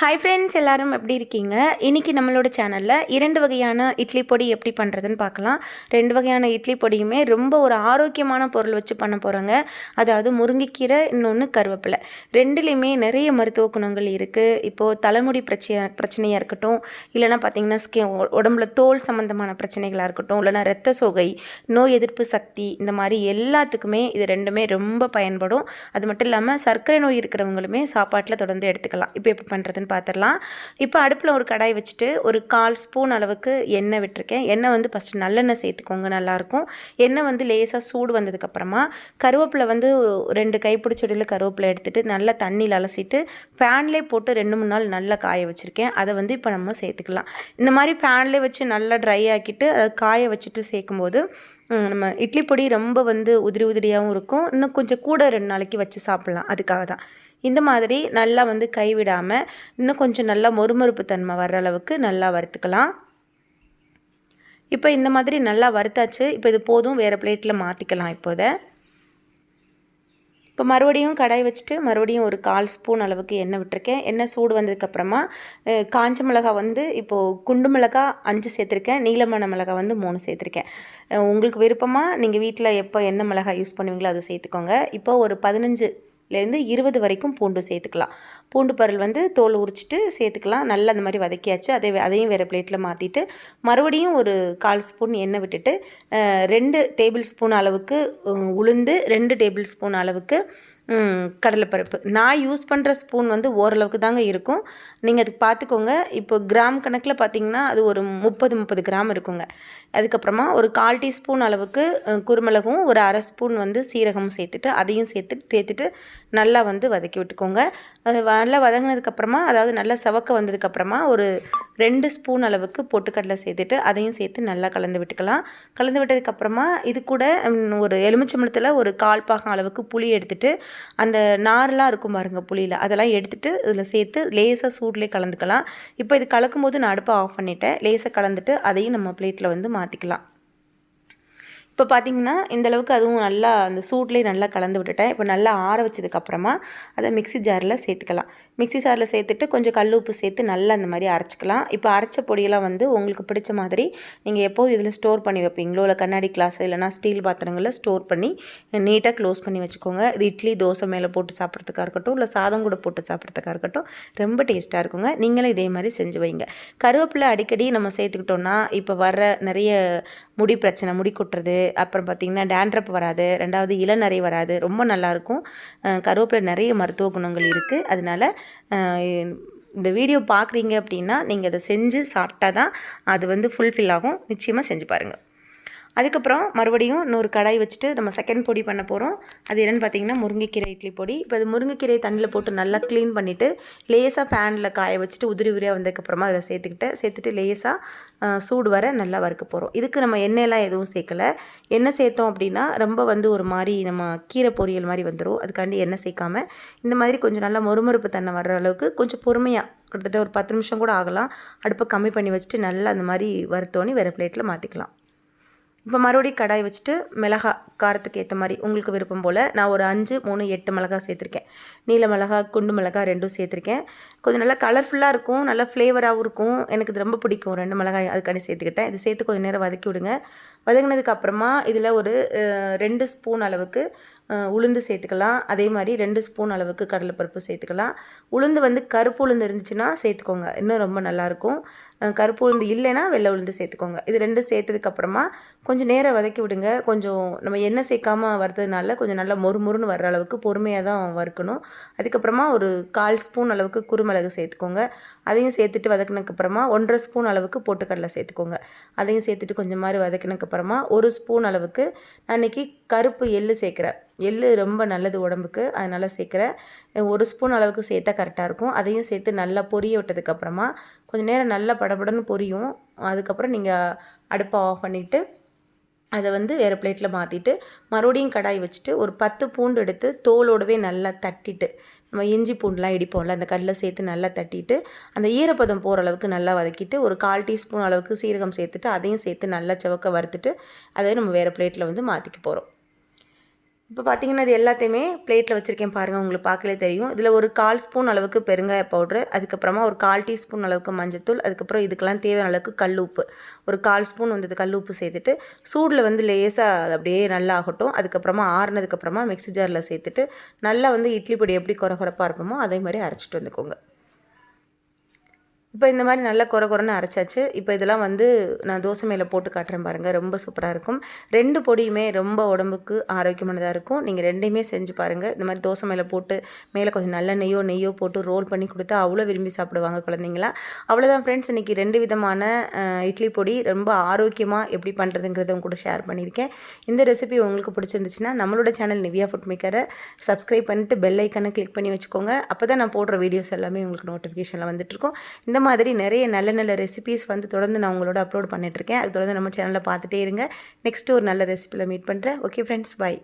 Hi friends எல்லாரும் எப்படி இருக்கீங்க? இன்றைக்கி நம்மளோட சேனலில் இரண்டு வகையான இட்லி பொடி எப்படி பண்ணுறதுன்னு பார்க்கலாம். ரெண்டு வகையான இட்லி பொடியுமே ரொம்ப ஒரு ஆரோக்கியமான பொருள் வச்சு பண்ண போகிறோங்க அதாவது முருங்கைக்கீரை இன்னொன்று கருவேப்பிலை. ரெண்டுலேயுமே நிறைய மருத்துவ குணங்கள் இருக்குது இப்போது தலைமுடி பிரச்சனை பிரச்சனையாக இருக்கட்டும் இல்லைனா பார்த்தீங்கன்னா ஸ்கி உடம்புல தோல் சம்மந்தமான பிரச்சனைகளாக இருக்கட்டும் இல்லைனா ரத்த சோகை நோய் எதிர்ப்பு சக்தி இந்த மாதிரி எல்லாத்துக்குமே இது ரெண்டுமே ரொம்ப பயன்படும். அது மட்டும் இல்லாமல் சர்க்கரை நோய் இருக்கிறவங்களுமே சாப்பாட்டில் தொடர்ந்து எடுத்துக்கலாம். இப்போ எப்படி பண்ணுறதுன்னு பார்த்துடலாம் இப்போ அடுப்பில் ஒரு கடாய் வச்சுட்டு ஒரு கால் ஸ்பூன் அளவுக்கு எண்ணெய் விட்டுருக்கேன். எண்ணெய் வந்து ஃபஸ்ட்டு நல்லெண்ணெய் சேர்த்துக்கோங்க நல்லாயிருக்கும் எண்ணெய் வந்து லேசாக சூடு வந்ததுக்கப்புறமா கருவேப்பிலை வந்து ரெண்டு கைப்பிடிச்சொடியில் கருவேப்பிலை எடுத்துகிட்டு நல்லா தண்ணியில் அலசிட்டு ஃபேன்லே போட்டு ரெண்டு மூணு நாள் நல்லா காய வச்சுருக்கேன். அதை வந்து இப்போ நம்ம சேர்த்துக்கலாம். இந்த மாதிரி ஃபேன்லேயே வச்சு நல்லா ட்ரை ஆக்கிட்டு அதை காய வச்சுட்டு சேர்க்கும்போது நம்ம இட்லி பொடி ரொம்ப வந்து உதிரி உதிரியாகவும் இருக்கும். இன்னும் கொஞ்சம் கூட ரெண்டு நாளைக்கு வச்சு சாப்பிட்லாம். அதுக்காக தான் இந்த மாதிரி நல்லா வந்து கைவிடாமல் இன்னும் கொஞ்சம் நல்லா மொறுமொறுப்பு தன்மை வர்ற அளவுக்கு நல்லா வறுத்துக்கலாம். இப்போ இந்த மாதிரி நல்லா வறுத்தாச்சு. இப்போ இது போதும் வேறு பிளேட்டில் மாற்றிக்கலாம் இப்போதை. இப்போ மறுபடியும் கடாய் வச்சுட்டு மறுபடியும் ஒரு கால் ஸ்பூன் அளவுக்கு எண்ணெய் விட்டுருக்கேன். எண்ணெய் சூடு வந்ததுக்கப்புறமா காஞ்ச மிளகா வந்து இப்போது குண்டு மிளகா அஞ்சு சேர்த்துருக்கேன். நீளமான மிளகா வந்து மூணு சேர்த்துருக்கேன். உங்களுக்கு விருப்பமாக நீங்கள் வீட்டில் எப்போ என்ன மிளகாய் யூஸ் பண்ணுவீங்களோ அதை சேர்த்துக்கோங்க. இப்போ ஒரு பதினஞ்சு லேருந்து இருபது வரைக்கும் பூண்டு சேர்த்துக்கலாம். பூண்டு பருள் வந்து தோல் உரிச்சிட்டு சேர்த்துக்கலாம். நல்லா அந்த மாதிரி வதக்கியாச்சு. அதே அதையும் வேறு பிளேட்டில் மாற்றிட்டு மறுபடியும் ஒரு கால் ஸ்பூன் எண்ணெய் விட்டுட்டு ரெண்டு டேபிள் ஸ்பூன் அளவுக்கு உளுந்து ரெண்டு டேபிள் ஸ்பூன் அளவுக்கு கடலைப்பருப்பு. நான் யூஸ் பண்ணுற ஸ்பூன் வந்து ஓரளவுக்கு தாங்க இருக்கும். நீங்கள் அதுக்கு பார்த்துக்கோங்க இப்போ கிராம் கணக்கில் பார்த்தீங்கன்னா அது ஒரு முப்பது முப்பது கிராம் இருக்குங்க. அதுக்கப்புறமா ஒரு கால் டீஸ்பூன் அளவுக்கு குருமிளகும் ஒரு அரை ஸ்பூன் வந்து சீரகமும் சேர்த்துட்டு அதையும் சேர்த்து சேர்த்துட்டு நல்லா வந்து வதக்கி விட்டுக்கோங்க. அது நல்லா வதங்கினதுக்கப்புறமா அதாவது நல்லா சவக்க வந்ததுக்கப்புறமா ஒரு ரெண்டு ஸ்பூன் அளவுக்கு பொட்டுக்கடலை சேர்த்துட்டு அதையும் சேர்த்து நல்லா கலந்து விட்டுக்கலாம். கலந்து விட்டதுக்கப்புறமா இது கூட ஒரு எலுமிச்சம்பழத்தில் ஒரு கால் பாகம் அளவுக்கு புளி எடுத்துகிட்டு அந்த நார்லாம் இருக்கும் பாருங்கள் புளியில் அதெல்லாம் எடுத்துகிட்டு இதில் சேர்த்து லேசாக சூட்லேயே கலந்துக்கலாம். இப்போ இது கலக்கும்போது நான் அடுப்பை ஆஃப் பண்ணிவிட்டேன் லேசாக கலந்துட்டு அதையும் நம்ம பிளேட்டில் வந்து மாற்றிக்கலாம் இப்போ பார்த்தீங்கன்னா இந்தளவுக்கு அதுவும் நல்லா அந்த சூட்லேயே நல்லா கலந்து விட்டுட்டேன். இப்போ நல்லா ஆற வச்சதுக்கப்புறமா அதை மிக்ஸி ஜாரில் சேர்த்துக்கலாம். மிக்ஸி ஜாரில் சேர்த்துட்டு கொஞ்சம் கல் உப்பு சேர்த்து நல்லா அந்த மாதிரி அரைச்சிக்கலாம். இப்போ அரைச்ச பொடியெல்லாம் வந்து உங்களுக்கு பிடிச்ச மாதிரி நீங்கள் எப்போது இதில் ஸ்டோர் பண்ணி வைப்பீங்களோ இல்லை கண்ணாடி கிளாஸ் இல்லைனா ஸ்டீல் பாத்திரங்களில் ஸ்டோர் பண்ணி நீட்டாக க்ளோஸ் பண்ணி வச்சுக்கோங்க. இது இட்லி தோசை மேலே போட்டு சாப்பிட்றதுக்காக இருக்கட்டும் இல்லை சாதம் கூட போட்டு சாப்பிட்றதுக்காக இருக்கட்டும் ரொம்ப டேஸ்ட்டாக இருக்குங்க. நீங்களும் இதே மாதிரி செஞ்சு வைங்க. கருவேப்பிலை அடிக்கடி நம்ம சேர்த்துக்கிட்டோன்னா இப்போ வர்ற நிறைய முடி பிரச்சனை முடி கொட்டுறது அப்புறம் பார்த்திங்கன்னா டேண்ட்ரப் வராது. ரெண்டாவது இளநரை வராது. ரொம்ப நல்லாயிருக்கும். கருவேப்பிலை நிறைய மருத்துவ குணங்கள் இருக்குது அதனால இந்த வீடியோ பார்க்குறீங்க அப்படின்னா நீங்கள் அதை செஞ்சு சாப்பிட்டா தான் அது வந்து ஃபுல்ஃபில் ஆகும். நிச்சயமாக செஞ்சு பாருங்கள் அதுக்கப்புறம் மறுபடியும் இன்னொரு கடாய் வச்சுட்டு நம்ம செகண்ட் பொடி பண்ண போகிறோம் அது என்னென்னு பார்த்தீங்கன்னா முருங்கைக்கீரை இட்லி பொடி. இப்போ அது முருங்கைக்கீரை தண்ணியில் போட்டு நல்லா க்ளீன் பண்ணிவிட்டு லேசாக ஃபேனில் காய வச்சுட்டு உதிரி உதிரியாக வந்ததுக்கப்புறமா அதில் சேர்த்துக்கிட்டு சேர்த்துட்டு லேசாக சூடு வர நல்லா வறுக்க போகிறோம் இதுக்கு நம்ம எண்ணெயெல்லாம் எதுவும் சேர்க்கலை. எண்ணெய் சேர்த்தோம் அப்படின்னா ரொம்ப வந்து ஒரு மாதிரி நம்ம கீரை பொரியல் மாதிரி வந்துடும் அதுக்காண்டி எண்ணெய் சேர்க்காம இந்த மாதிரி கொஞ்சம் நல்லா மொறுமொறுப்பு தன்னை வர்ற அளவுக்கு கொஞ்சம் பொறுமையாக கிட்டத்தட்ட ஒரு பத்து நிமிஷம் கூட ஆகலாம். அடுப்பை கம்மி பண்ணி வச்சுட்டு நல்லா அந்த மாதிரி வறுத்தோன்னே வேறு பிளேட்டில் மாற்றிக்கலாம் இப்போ மறுபடியும் கடாய் வச்சுட்டு மிளகா காரத்துக்கு ஏற்ற மாதிரி உங்களுக்கு விருப்பம் போல் நான் ஒரு அஞ்சு மூணு எட்டு மிளகா சேர்த்துருக்கேன். நீல மிளகா குண்டு மிளகா ரெண்டும் சேர்த்துருக்கேன். கொஞ்சம் நல்லா கலர்ஃபுல்லாக இருக்கும் நல்லா ஃப்ளேவராகவும் இருக்கும். எனக்கு இது ரொம்ப பிடிக்கும். ரெண்டு மிளகாய் அதுக்காண்டி சேர்த்துக்கிட்டேன். இது சேர்த்து கொஞ்சம் நேரம் வதக்கி விடுங்க. வதங்கினதுக்கு அப்புறமா இதில் ஒரு ரெண்டு ஸ்பூன் அளவுக்கு உளுந்து சேர்த்துக்கலாம். அதே மாதிரி ரெண்டு ஸ்பூன் அளவுக்கு கடலைப்பருப்பு சேர்த்துக்கலாம். உளுந்து வந்து கருப்பு உளுந்து இருந்துச்சுன்னா சேர்த்துக்கோங்க. இன்னும் ரொம்ப நல்லாயிருக்கும். கருப்பு உளுந்து இல்லைன்னா வெள்ளை உளுந்து சேர்த்துக்கோங்க. இது ரெண்டும் சேர்த்ததுக்கப்புறமா கொஞ்சம் நேரம் வதக்கி விடுங்க. கொஞ்சம் நம்ம எண்ணெய் சேர்க்காம வறுத்ததுனால கொஞ்சம் நல்லா மொறு மொறுன்னு வர்ற அளவுக்கு பொறுமையாக தான் வறுக்கணும். அதுக்கப்புறமா ஒரு கால் ஸ்பூன் அளவுக்கு குருமிளகு சேர்த்துக்கோங்க. அதையும் சேர்த்துட்டு வதக்கினதுக்கப்புறமா ஒன்றரை ஸ்பூன் அளவுக்கு பொட்டுக்கடலை சேர்த்துக்கோங்க. அதையும் சேர்த்துட்டு கொஞ்சம் மாதிரி வதக்கினதுக்கப்புறமா ஒரு ஸ்பூன் அளவுக்கு நான் இன்றைக்கி கருப்பு எள்ளு சேர்க்குறேன். எள்ளு ரொம்ப நல்லது உடம்புக்கு. அதனால் சேர்க்குறேன் ஒரு ஸ்பூன் அளவுக்கு சேர்த்தா கரெக்டாக இருக்கும். அதையும் சேர்த்து நல்லா பொரிய விட்டதுக்கப்புறமா கொஞ்சம் நேரம் நல்லா படபடன்னு பொரியும். அதுக்கப்புறம் நீங்கள் அடுப்பை ஆஃப் பண்ணிவிட்டு அதை வந்து வேறு பிளேட்டில் மாற்றிட்டு மறுபடியும் கடாய் வச்சுட்டு ஒரு பத்து பூண்டு எடுத்து தோலோடவே நல்லா தட்டிட்டு நம்ம இஞ்சி பூண்டுலாம் இடிப்போம்ல அந்த கல்லில் சேர்த்து நல்லா தட்டிட்டு அந்த ஈரப்பதம் போகிற அளவுக்கு நல்லா வதக்கிட்டு ஒரு கால் டீஸ்பூன் அளவுக்கு சீரகம் சேர்த்துட்டு அதையும் சேர்த்து நல்லா செவக்க வறுத்துட்டு அதை நம்ம வேறு பிளேட்டில் வந்து மாற்றிக்க போகிறோம் இப்போ பார்த்தீங்கன்னா இது எல்லாத்தையுமே பிளேட்டில் வச்சுருக்கேன் பாருங்கள் உங்களுக்கு பார்க்கலே தெரியும். இதில் ஒரு கால் ஸ்பூன் அளவுக்கு பெருங்காய பவுட்ரு அதுக்கப்புறமா ஒரு கால் டீஸ்பூன் அளவுக்கு மஞ்சத்தூள் அதுக்கப்புறம் இதுக்கெல்லாம் தேவையான அளவுக்கு கல் உப்பு. ஒரு கால் ஸ்பூன் வந்து கல் உப்பு சேர்த்துட்டு சூடில் வந்து லேசாக அது அப்படியே நல்லா ஆகட்டும். அதுக்கப்புறமா ஆறுனதுக்கப்புறமா மிக்ஸி ஜாரில் சேர்த்துட்டு நல்லா வந்து இட்லி பொடி எப்படி குறகுறப்பாக இருப்போமோ அதே மாதிரி அரைச்சிட்டு வந்துக்கோங்க. இப்போ இந்த மாதிரி நல்லா குறை குறைன்னு அரைச்சாச்சு. இப்போ இதெல்லாம் வந்து நான் தோசை மேலே போட்டு காட்டுறேன் பாருங்கள் ரொம்ப சூப்பராக இருக்கும். ரெண்டு பொடியுமே ரொம்ப உடம்புக்கு ஆரோக்கியமானதாக இருக்கும். நீங்கள் ரெண்டையுமே செஞ்சு பாருங்கள் இந்த மாதிரி தோசை மேலே போட்டு மேலே கொஞ்சம் நல்ல நெய்யோ நெய்யோ போட்டு ரோல் பண்ணி கொடுத்தா அவ்வளோ விரும்பி சாப்பிடுவாங்க குழந்தைங்களா. அவ்வளோதான் ஃப்ரெண்ட்ஸ் இன்றைக்கி ரெண்டு விதமான இட்லி பொடி. ரொம்ப ஆரோக்கியமாக எப்படி பண்ணுறதுங்கிறத உங்க கூட ஷேர் பண்ணியிருக்கேன். இந்த ரெசிபி உங்களுக்கு பிடிச்சிருந்துச்சுன்னா நம்மளோட சேனல் நிவியா ஃபுட் மேக்கரை சப்ஸ்கிரைப் பண்ணிட்டு பெல் ஐக்கனை கிளிக் பண்ணி வச்சுக்கோங்க. அப்போ தான் நான் போடுற வீடியோஸ் எல்லாமே உங்களுக்கு நோட்டிஃபிகேஷனில் வந்துட்டுருக்கோம் இந்த மாதிரி நிறைய நல்ல நல்ல ரெசிபீஸ் வந்து தொடர்ந்து நான் உங்களோட அப்லோட் பண்ணிட்டுருக்கேன். அது தொடர்ந்து நம்ம சேனலில் பார்த்துட்டே இருங்க. நெக்ஸ்ட்டு ஒரு நல்ல ரெசிபியில் மீட் பண்ணுறேன் ஓகே ஃப்ரெண்ட்ஸ் பை